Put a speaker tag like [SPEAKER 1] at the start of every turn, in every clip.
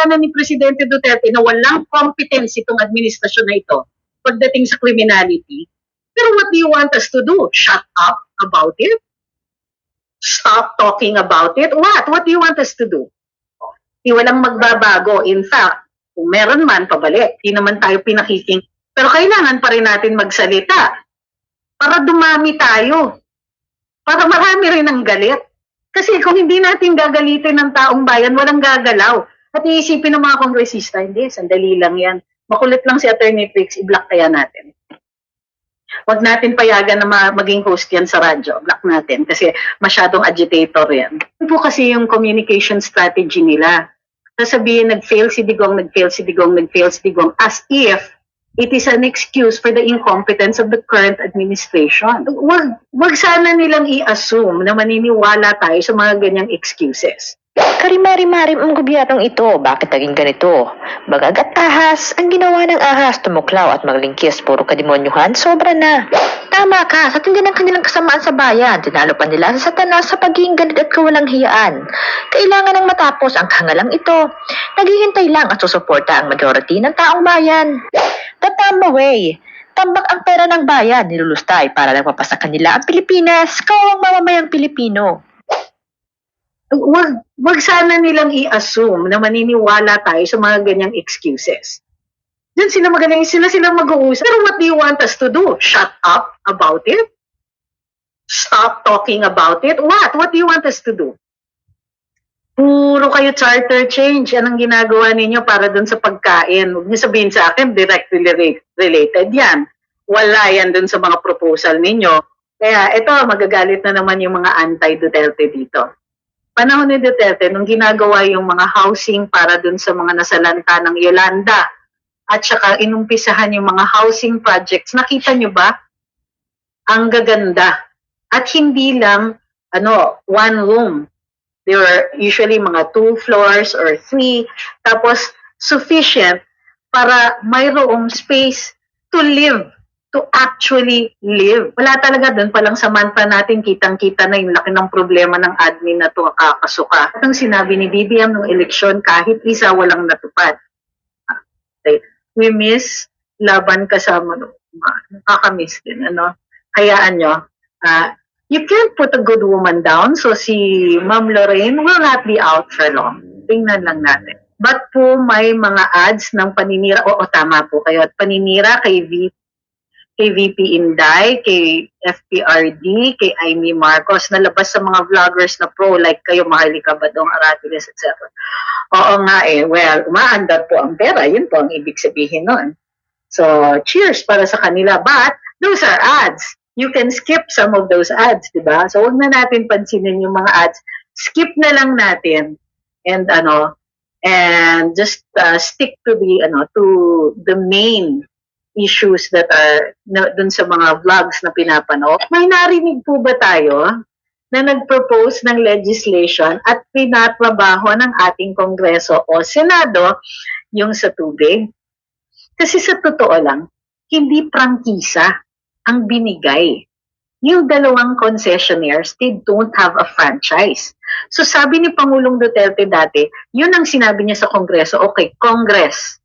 [SPEAKER 1] sana ni Presidente Duterte na walang competence itong administrasyon na ito pagdating sa criminality. Pero what do you want us to do? Shut up about it? Stop talking about it? What? What do you want us to do? Di walang magbabago. In fact, kung meron man, pabalik. Di naman tayo pinakiking. Pero kailangan pa rin natin magsalita para dumami tayo. Para marami rin ang galit. Kasi kung hindi natin gagalitin ng taong bayan, walang gagalaw. At iisipin ng mga kongresista, hindi, sandali lang yan. Makulit lang si Attorney Trix, i-block kaya natin. Huwag natin payagan na ma- maging host yan sa radyo. Block natin kasi masyadong agitator yan. Ito po kasi yung communication strategy nila. Sasabihin, nag-fail si Digong, nag-fail si Digong, nag-fail si Digong, as if it is an excuse for the incompetence of the current administration. Wag, wag sana nilang i-assume na maniniwala tayo sa mga ganyang excuses.
[SPEAKER 2] Karimari-marim ang gobyernong ito. Bakit naging ganito? Bagag at ahas, ang ginawa ng ahas, tumuklaw at maglingkis, puro kademonyuhan, sobra na. Tama ka, sa tindi ng kanilang kasamaan sa bayan, tinalo pa nila sa satanas sa pagiging galit at kawalang hiyaan. Kailangan ng matapos ang hangalang ito. Naghihintay lang at susuporta ang majority ng taong bayan. The Tamba Way. Tambak ang pera ng bayan, nilulustay para lang mapasa kanila ang Pilipinas, kawang mamamayang Pilipino.
[SPEAKER 1] wag wag sana nilang i-assume na maniniwala tayo sa mga ganyang excuses. Diyan sila magaling, sila sila mag-uusap. Pero what do you want us to do? Shut up about it? Stop talking about it? What? What do you want us to do? Puro kayo charter change. Yan ang ginagawa ninyo para dun sa pagkain. Huwag niyo sabihin sa akin, directly re- related yan. Wala yan dun sa mga proposal ninyo. Kaya ito, magagalit na naman yung mga anti-Duterte dito panahon ni Duterte, nung ginagawa yung mga housing para dun sa mga nasalanta ng Yolanda, at saka inumpisahan yung mga housing projects, nakita nyo ba? Ang gaganda. At hindi lang, ano, one room. There were usually mga two floors or three. Tapos, sufficient para mayroong space to live to actually live. Wala talaga doon palang sa mantra natin kitang-kita na yung laki ng problema ng admin na to kakasuka. At ang sinabi ni BBM nung eleksyon, kahit isa walang natupad. Okay. We miss laban kasama no. Nakakamiss din, ano. Hayaan nyo. ah, you can't put a good woman down, so si Ma'am Lorraine will not be out for long. Tingnan lang natin. But po may mga ads ng paninira, oo tama po kayo, at paninira kay VP kay VP Inday, kay FPRD, kay Amy Marcos, nalabas sa mga vloggers na pro like kayo, Maharlika Badong, Aratiles, etc. Oo nga eh, well, umaandar po ang pera, yun po ang ibig sabihin nun. So, cheers para sa kanila. But, those are ads. You can skip some of those ads, di ba? So, wag na natin pansinin yung mga ads. Skip na lang natin. And ano, and just uh, stick to the, ano, to the main issues that are na, dun sa mga vlogs na pinapanood. May narinig po ba tayo na nag-propose ng legislation at pinatrabaho ng ating Kongreso o Senado yung sa tubig? Kasi sa totoo lang, hindi prangkisa ang binigay. Yung dalawang concessionaires, they don't have a franchise. So sabi ni Pangulong Duterte dati, yun ang sinabi niya sa Kongreso, okay, Congress,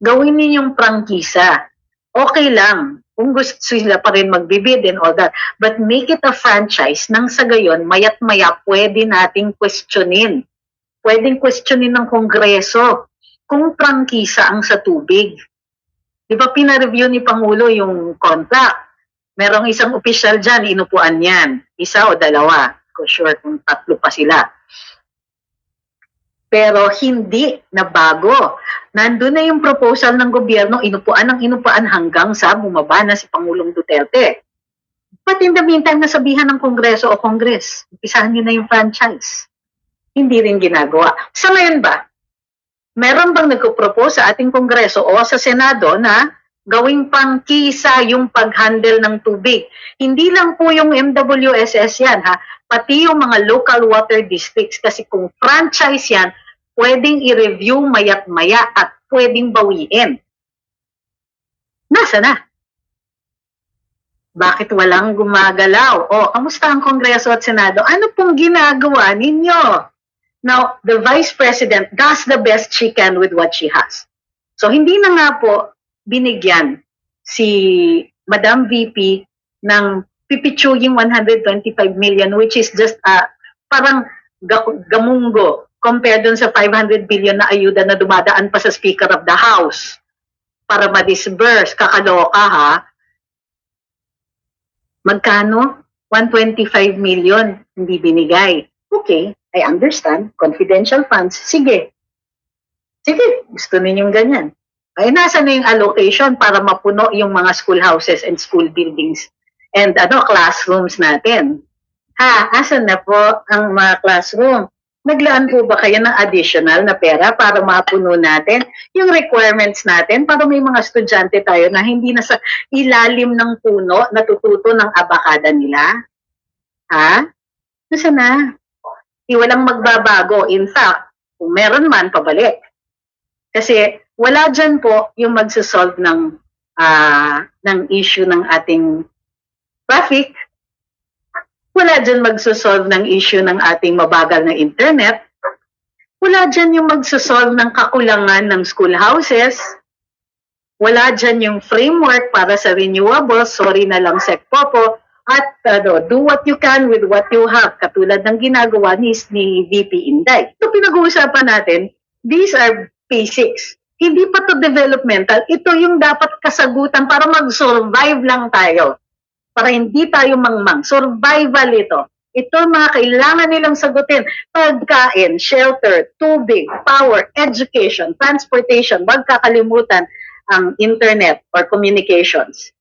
[SPEAKER 1] gawin ninyong prangkisa. Okay lang. Kung gusto sila pa rin magbibid and all that. But make it a franchise nang sa gayon, mayat maya pwede nating questionin. Pwedeng questionin ng Kongreso kung prangkisa ang sa tubig. Di ba pina-review ni Pangulo yung contract? Merong isang opisyal dyan, inupuan yan. Isa o dalawa. Ko sure kung tatlo pa sila pero hindi na bago. Nandun na yung proposal ng gobyerno, inupuan ng inupuan hanggang sa bumaba na si Pangulong Duterte. But in the meantime, nasabihan ng Kongreso o Kongres, umpisahan nyo na yung franchise. Hindi rin ginagawa. Sa ngayon ba, meron bang nagpo-propose sa ating Kongreso o sa Senado na gawing pangkisa yung pag-handle ng tubig. Hindi lang po yung MWSS yan ha, pati yung mga local water districts kasi kung franchise yan, pwedeng i-review mayat maya at pwedeng bawiin. Nasa na? Bakit walang gumagalaw? O, kamusta ang Kongreso at Senado? Ano pong ginagawa ninyo? Now, the Vice President does the best she can with what she has. So, hindi na nga po binigyan si Madam VP ng pipitsuging 125 million which is just uh, parang ga- gamungo compared dun sa 500 billion na ayuda na dumadaan pa sa Speaker of the House para ma-disburse. Kakaloka ha. Magkano? 125 million hindi binigay. Okay, I understand. Confidential funds. Sige. Sige, gusto ninyong ganyan. Ay, nasa na yung allocation para mapuno yung mga schoolhouses and school buildings and ano classrooms natin. Ha, asan na po ang mga classroom? Naglaan po ba kayo ng additional na pera para mapuno natin yung requirements natin para may mga estudyante tayo na hindi na sa ilalim ng puno natututo ng abakada nila? Ha? Nasa na? Di walang magbabago. In fact, kung meron man, pabalik. Kasi wala dyan po yung magsasolve ng, ah, ng issue ng ating traffic. Wala dyan magsasolve ng issue ng ating mabagal na internet. Wala dyan yung magsasolve ng kakulangan ng schoolhouses. Wala dyan yung framework para sa renewables. Sorry na lang, Sec Popo. At ano, do what you can with what you have. Katulad ng ginagawa ni, ni VP Inday. Ito pinag-uusapan natin, these are basics. Hindi pa to developmental. Ito yung dapat kasagutan para mag-survive lang tayo. Para hindi tayo mangmang. Survival ito. Ito mga kailangan nilang sagutin. Pagkain, shelter, tubig, power, education, transportation. Huwag kakalimutan ang internet or communications.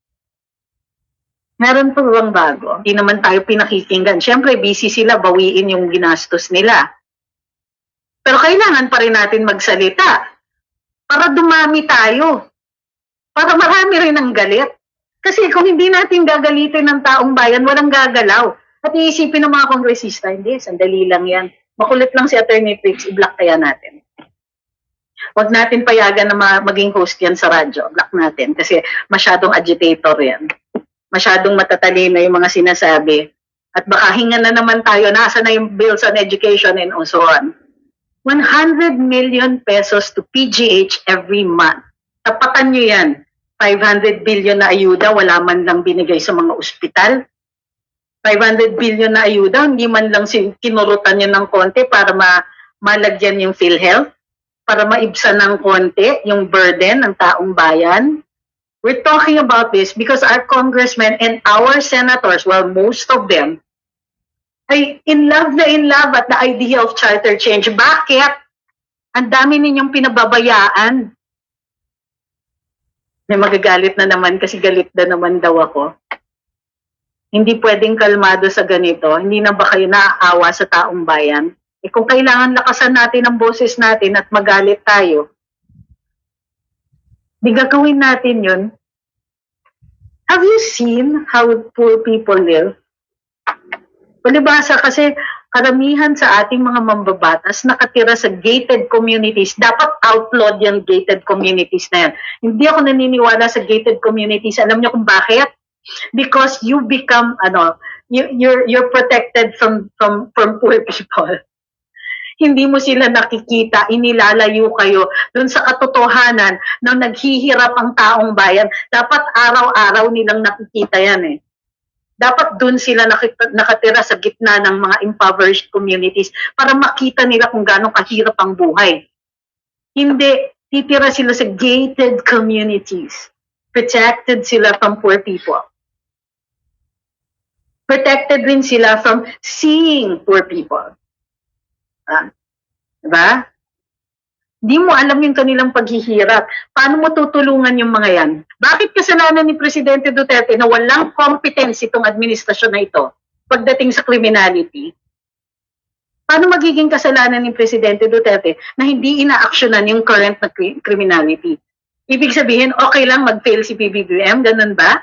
[SPEAKER 1] Meron pa bang bago? Hindi naman tayo pinakikinggan. Siyempre, busy sila, bawiin yung ginastos nila. Pero kailangan pa rin natin magsalita para dumami tayo. Para marami rin ang galit. Kasi kung hindi natin gagalitin ng taong bayan, walang gagalaw. At iisipin ng mga kongresista, hindi, sandali lang yan. Makulit lang si Attorney Trix, i-block kaya natin. Huwag natin payagan na ma- maging host yan sa radyo. Block natin kasi masyadong agitator yan. Masyadong matatalino yung mga sinasabi. At baka hinga na naman tayo, nasa na yung bills on education and so on. 100 million pesos to PGH every month. Tapatan nyo yan. 500 billion na ayuda, wala man lang binigay sa mga ospital. 500 billion na ayuda, hindi man lang kinurutan nyo ng konti para ma malagyan yung PhilHealth, para maibsan ng konti yung burden ng taong bayan. We're talking about this because our congressmen and our senators, well, most of them, ay in love na in love at the idea of charter change. Bakit? Ang dami ninyong pinababayaan. May magagalit na naman kasi galit na naman daw ako. Hindi pwedeng kalmado sa ganito. Hindi na ba kayo naaawa sa taong bayan? Eh kung kailangan lakasan natin ang boses natin at magalit tayo, di gagawin natin yun. Have you seen how poor people live? Palibasa kasi karamihan sa ating mga mambabatas nakatira sa gated communities. Dapat outlawed yung gated communities na yan. Hindi ako naniniwala sa gated communities. Alam niyo kung bakit? Because you become ano, you, you're you're protected from from from poor people. Hindi mo sila nakikita, inilalayo kayo dun sa katotohanan na naghihirap ang taong bayan. Dapat araw-araw nilang nakikita yan eh dapat dun sila nakatira sa gitna ng mga impoverished communities para makita nila kung gaano kahirap ang buhay. Hindi, titira sila sa gated communities. Protected sila from poor people. Protected rin sila from seeing poor people. Ah, diba? Di mo alam yung kanilang paghihirap. Paano mo tutulungan yung mga yan? Bakit kasalanan ni Presidente Duterte na walang competence itong administrasyon na ito pagdating sa criminality? Paano magiging kasalanan ni Presidente Duterte na hindi inaaksyonan yung current na cri- criminality? Ibig sabihin, okay lang mag-fail si PBBM, ganun ba?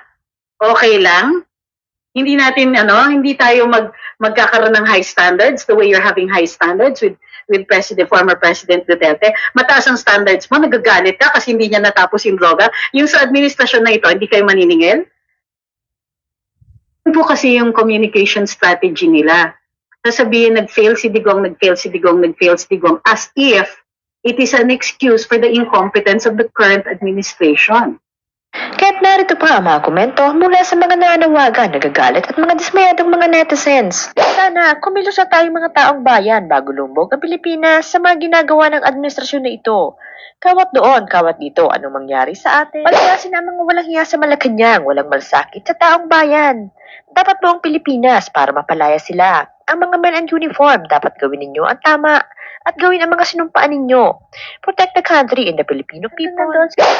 [SPEAKER 1] Okay lang? Hindi natin, ano, hindi tayo mag, magkakaroon ng high standards the way you're having high standards with with President, former President Duterte. Mataas ang standards mo, nagagalit ka kasi hindi niya natapos yung droga. Yung sa administrasyon na ito, hindi kayo maniningil? Ito po kasi yung communication strategy nila. sasabihin nag-fail si Digong, nag-fail si Digong, nag-fail si Digong as if it is an excuse for the incompetence of the current administration.
[SPEAKER 2] Kaya't narito pa ang mga komento mula sa mga nanawagan, nagagalit at mga dismayadong mga netizens. Sana kumilos na tayong mga taong bayan bago lumbog ang Pilipinas sa mga ginagawa ng administrasyon na ito. Kawat doon, kawat dito, anong mangyari sa atin? Pagkasin ang mga walang hiya sa Malacanang, walang malsakit sa taong bayan. Dapat buong Pilipinas para mapalaya sila. Ang mga men and uniform, dapat gawin ninyo ang tama at gawin ang mga sinumpaan ninyo. Protect the country and the Filipino people.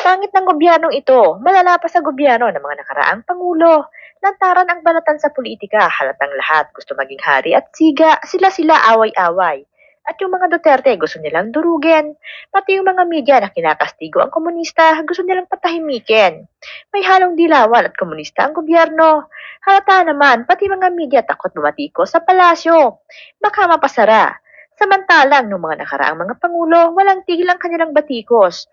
[SPEAKER 2] Pangit ng gobyernong ito, malala pa sa gobyerno ng mga nakaraang pangulo. Lantaran ang balatan sa politika, halatang lahat gusto maging hari at siga, sila-sila away-away. At yung mga Duterte gusto nilang durugin. Pati yung mga media na kinakastigo ang komunista, gusto nilang patahimikin. May halong dilawan at komunista ang gobyerno. Halata naman, pati mga media takot bumatiko sa palasyo. Baka mapasara. Samantalang, nung mga nakaraang mga pangulo, walang tigil ang kanilang batikos.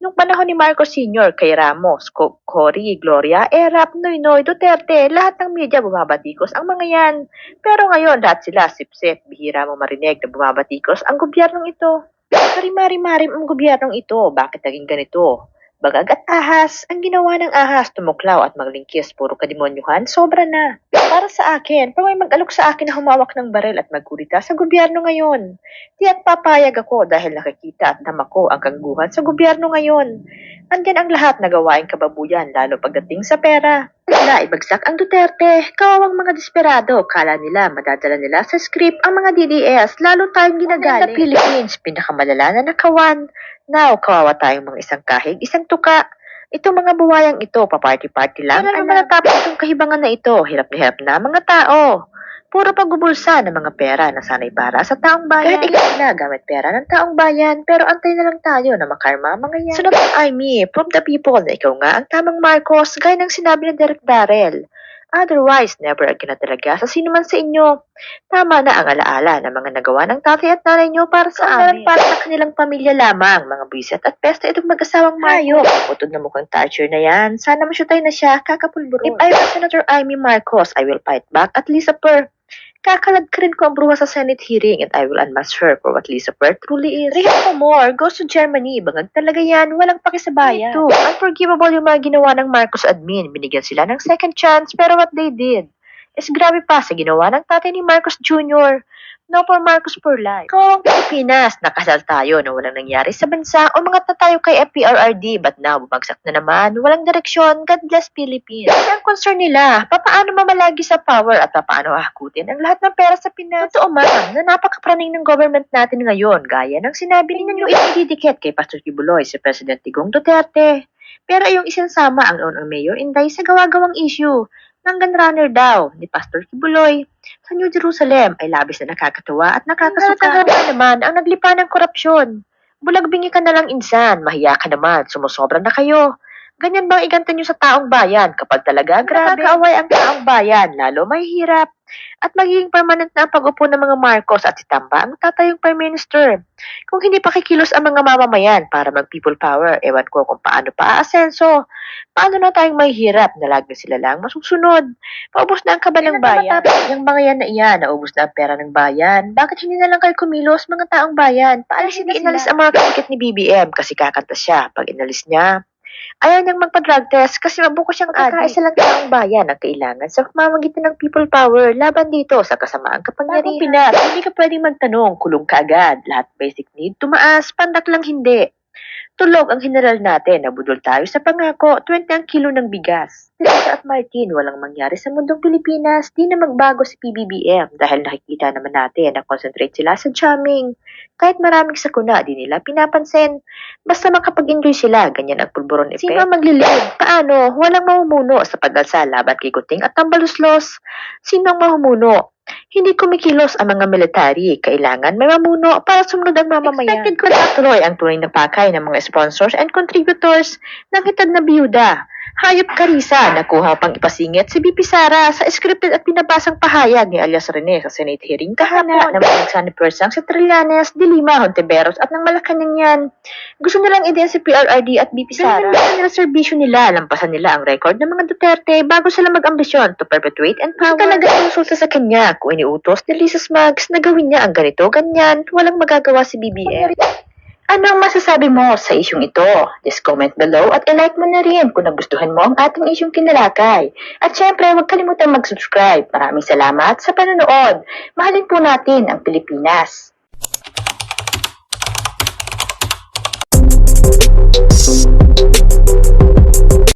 [SPEAKER 2] Nung panahon ni Marcos Sr., kay Ramos, Co- Cory, Gloria, Erap, Noynoy, Duterte, lahat ng media bumabatikos ang mga yan. Pero ngayon, lahat sila sip-sip, bihira mo marinig na bumabatikos ang gobyernong ito. Karimari-marim ang gobyernong ito, bakit naging ganito? Bagag at ahas, ang ginawa ng ahas tumuklaw at maglingkis puro kademonyuhan, sobra na. Para sa akin, pa may mag-alok sa akin na humawak ng baril at magkulita sa gobyerno ngayon. Tiyak papayag ako dahil nakikita at dama ko ang kangguhan sa gobyerno ngayon. Andyan ang lahat na gawaing kababuyan lalo pagdating sa pera. Wala ibagsak ang Duterte, kawawang mga desperado, kala nila madadala nila sa script ang mga DDS, lalo tayong ginagaling. Sa Philippines, pinakamalala na nakawan. Now, kawawa tayong mga isang kahig, isang tuka. Itong mga buwayang ito, paparty-party lang. Ano naman natapos itong kahibangan na ito? Hirap na hirap na mga tao. Puro pagbubulsa ng mga pera na sanay para sa taong bayan. Kahit ikaw na gamit pera ng taong bayan, pero antay na lang tayo na makarma mga yan. Sunod ang me, from the people na ikaw nga ang tamang Marcos, gaya ng sinabi ni Derek Darrell. Otherwise, never again na talaga sa sino man sa inyo. Tama na ang alaala ng mga nagawa ng tatay at nanay nyo para sa amin. Para sa kanilang pamilya lamang, mga buwisit at pesta itong mag-asawang Marcos. Putod na mukhang torture na yan. Sana masyutay na siya, kakapulburo. If I were Senator Amy Marcos, I will fight back at Lisa Per. Kakalagkarin ko ang bruha sa Senate hearing and I will unmask her for what Lisa Per truly is. Rehab more, goes to Germany. Bangag talaga yan, walang pakisabayan. Ito, unforgivable yung mga ginawa ng Marcos admin. Binigyan sila ng second chance, pero what they did is grabe pa sa ginawa ng tatay ni Marcos Jr. No for Marcos for life. Kung Pilipinas, nakasal tayo na walang nangyari sa bansa o mga tayo kay FPRRD but now bumagsak na naman, walang direksyon, God bless Philippines. Kasi ang concern nila, papaano mamalagi sa power at papaano hakutin ang lahat ng pera sa Pinas. Totoo ma'am, na napakapraning ng government natin ngayon, gaya ng sinabi ninyo ididikit kay Pastor Kibuloy si President Digong Duterte. Pero yung isinsama ang noon ang mayor Inday sa gawa-gawang issue ng gunrunner daw ni Pastor Kibuloy sa New Jerusalem ay labis na nakakatuwa at nakakasuka. Ang naman ang naglipa ng korupsyon. Bulagbingi ka na lang insan, mahiya ka naman, sumusobra na kayo. Ganyan bang iganta nyo sa taong bayan kapag talaga grabe nakakaaway ang taong bayan, lalo mahihirap. At magiging permanent na ang pag-upo ng mga Marcos at si Tamba ang tatayong Prime Minister. Kung hindi pa kikilos ang mga mamamayan para mag-people power, ewan ko kung paano pa aasenso. Paano na tayong mahihirap na lagi sila lang masusunod? Paubos na ang kaba ng bayan. Yung mga yan na iyan, naubos na ang pera ng bayan. Bakit hindi na lang kayo kumilos mga taong bayan? Paalisin na inalis ang mga kakit ni BBM kasi kakanta siya. Pag inalis niya, ayaw niyang magpa-drug test kasi mabuko siyang kakaisa lang taong bayan ang kailangan sa pamamagitan ng people power laban dito sa kasamaang kapangyarihan. Pinas, hindi ka pwedeng magtanong, kulong ka agad. Lahat basic need, tumaas, pandak lang hindi. Tulog ang general natin, nabudol tayo sa pangako, 20 ang kilo ng bigas. Teresa at Martin, walang mangyari sa mundong Pilipinas, di na magbago si PBBM dahil nakikita naman natin na concentrate sila sa jamming. Kahit maraming sakuna, di nila pinapansin. Basta makapag-enjoy sila, ganyan ang pulburon effect. Sino ang maglilid? Paano? Walang mamumuno sa pag-alsa laban kay Kuting at Tambaluslos. Sino ang mamumuno? Hindi kumikilos ang mga military. Kailangan may mamuno para sumunod ang mamamayan. Expected ko na tuloy ang tunay na pakay ng mga sponsors and contributors ng hitad na biyuda. Hayop Karisa, nakuha pang ipasingit si BP Sara sa scripted at pinabasang pahayag ni alias Rene sa Senate hearing kahapon na mga persang sa Trillanes, Dilima, Hontiveros at ng Malacanang yan. Gusto nilang ideya si PRRD at BP Sara. Ganun nila serbisyo nila, lampasan nila ang record ng mga Duterte bago sila mag-ambisyon to perpetuate and power. Talaga ang resulta sa kanya kung iniutos ni Lisa Smugs na gawin niya ang ganito, ganyan, walang magagawa si BBM. Anong masasabi mo sa isyong ito? Just comment below at i-like mo na rin kung nagustuhan mo ang ating isyong kinalakay. At syempre, huwag kalimutan mag-subscribe. Maraming salamat sa panonood. Mahalin po natin ang Pilipinas. Thank you.